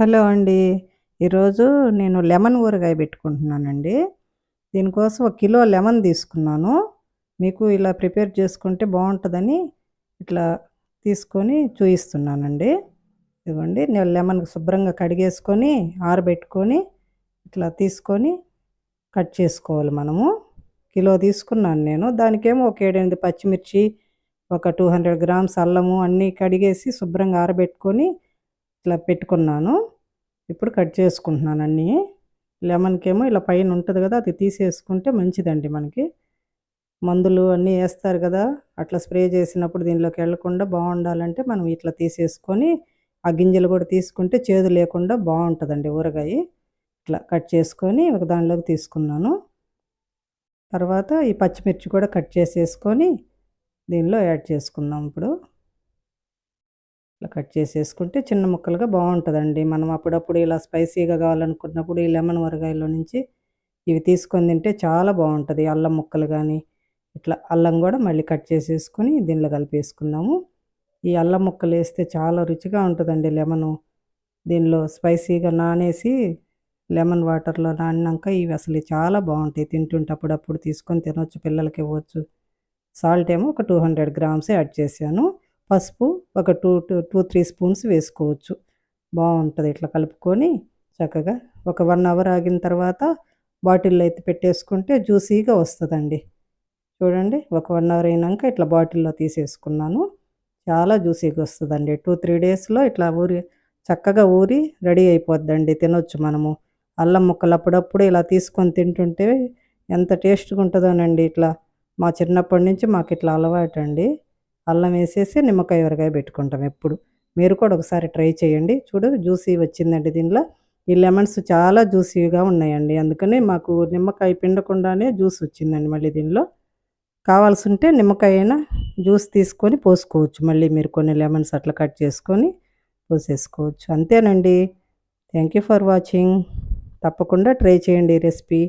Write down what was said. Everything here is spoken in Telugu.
హలో అండి. ఈరోజు నేను లెమన్ ఊరగాయ పెట్టుకుంటున్నానండి. దీనికోసం ఒక కిలో లెమన్ తీసుకున్నాను. మీకు ఇలా ప్రిపేర్ చేసుకుంటే బాగుంటుందని ఇట్లా తీసుకొని చూయిస్తున్నానండి. ఇదిగోండి నేను లెమన్ శుభ్రంగా కడిగేసుకొని, ఆరబెట్టుకొని, ఇట్లా తీసుకొని కట్ చేసుకోవాలి మనము. కిలో తీసుకున్నాను నేను. దానికేమో ఒక 7, 8 పచ్చిమిర్చి, ఒక 200 గ్రామ్స్ అల్లము అన్నీ కడిగేసి శుభ్రంగా ఆరబెట్టుకొని ఇట్లా పెట్టుకున్నాను. ఇప్పుడు కట్ చేసుకుంటున్నాను అన్నీ. లెమన్‌కేమో ఇలా పైన ఉంటుంది కదా! అది తీసేసుకుంటే మంచిదండి మనకి. మందులు అన్నీ వేస్తారు కదా! అట్లా స్ప్రే చేసినప్పుడు దీనిలోకి వెళ్ళకుండా బాగుండాలంటే మనం ఇట్లా తీసేసుకొని, ఆ గింజలు కూడా తీసుకుంటే చేదు లేకుండా బాగుంటుందండి ఊరగాయ. ఇట్లా కట్ చేసుకొని ఒక దానిలోకి తీసుకున్నాను. తర్వాత ఈ పచ్చిమిర్చి కూడా కట్ చేసేసుకొని దీనిలో యాడ్ చేసుకుందాం ఇప్పుడు. ఇలా కట్ చేసేసుకుంటే చిన్న ముక్కలుగా బాగుంటుందండి మనం అప్పుడప్పుడు ఇలా స్పైసీగా కావాలనుకున్నప్పుడు ఈ లెమన్ ఊరగాయలో నుంచి ఇవి తీసుకొని తింటే చాలా బాగుంటుంది అల్లం ముక్కలు కానీ ఇట్లా అల్లం కూడా మళ్ళీ కట్ చేసేసుకొని దీనిలో కలిపేసుకుందాము. ఈ అల్లం ముక్కలు వేస్తే చాలా రుచిగా ఉంటుందండి లెమను. దీనిలో స్పైసీగా నానేసి లెమన్ వాటర్‌లో నానినాక ఇవి అసలు చాలా బాగుంటాయి తింటుంటే అప్పుడప్పుడు తీసుకొని తినవచ్చు పిల్లలకి ఇవ్వచ్చు. సాల్ట్ ఏమో ఒక 200 గ్రామ్స్ యాడ్ చేశాను. పసుపు ఒక two two two three spoons వేసుకోవచ్చు. బాగుంటుంది ఇట్లా కలుపుకొని చక్కగా ఒక వన్ అవర్ ఆగిన తర్వాత బాటిల్‌లో అయితే పెట్టేసుకుంటే జ్యూసీగా వస్తుందండి చూడండి ఒక వన్ అవర్ అయినాక ఇట్లా బాటిల్‌లో తీసేసుకున్నాను. చాలా జ్యూసీగా వస్తుందండి టూ త్రీ డేస్‌లో ఇట్లా ఊరి చక్కగా ఊరి రెడీ అయిపోద్దండి. తినొచ్చు మనము. అల్లం ముక్కలు అప్పుడప్పుడు ఇలా తీసుకొని తింటుంటే ఎంత టేస్ట్‌గా ఉంటుందోనండి ఇట్లా. మా చిన్నప్పటి నుంచి మాకిట్లా అలవాటండి. అల్లం వేసేసి నిమ్మకాయ ఊరగాయ పెట్టుకుంటాం ఎప్పుడు. మీరు కూడా ఒకసారి ట్రై చేయండి. చూడు జ్యూసీ వచ్చిందండి దీనిలో. ఈ లెమన్స్ చాలా జ్యూసీగా ఉన్నాయండి. అందుకని మాకు నిమ్మకాయ పిండకుండానే జ్యూస్ వచ్చిందండి మళ్ళీ దీనిలో. కావాల్సుంటే నిమ్మకాయ అయినా జ్యూస్ తీసుకొని పోసుకోవచ్చు. మళ్ళీ మీరు కొన్ని లెమన్స్ అట్లా కట్ చేసుకొని పోసేసుకోవచ్చు. అంతేనండి. Thank you for watching. తప్పకుండా ట్రై చేయండి ఈ రెసిపీ.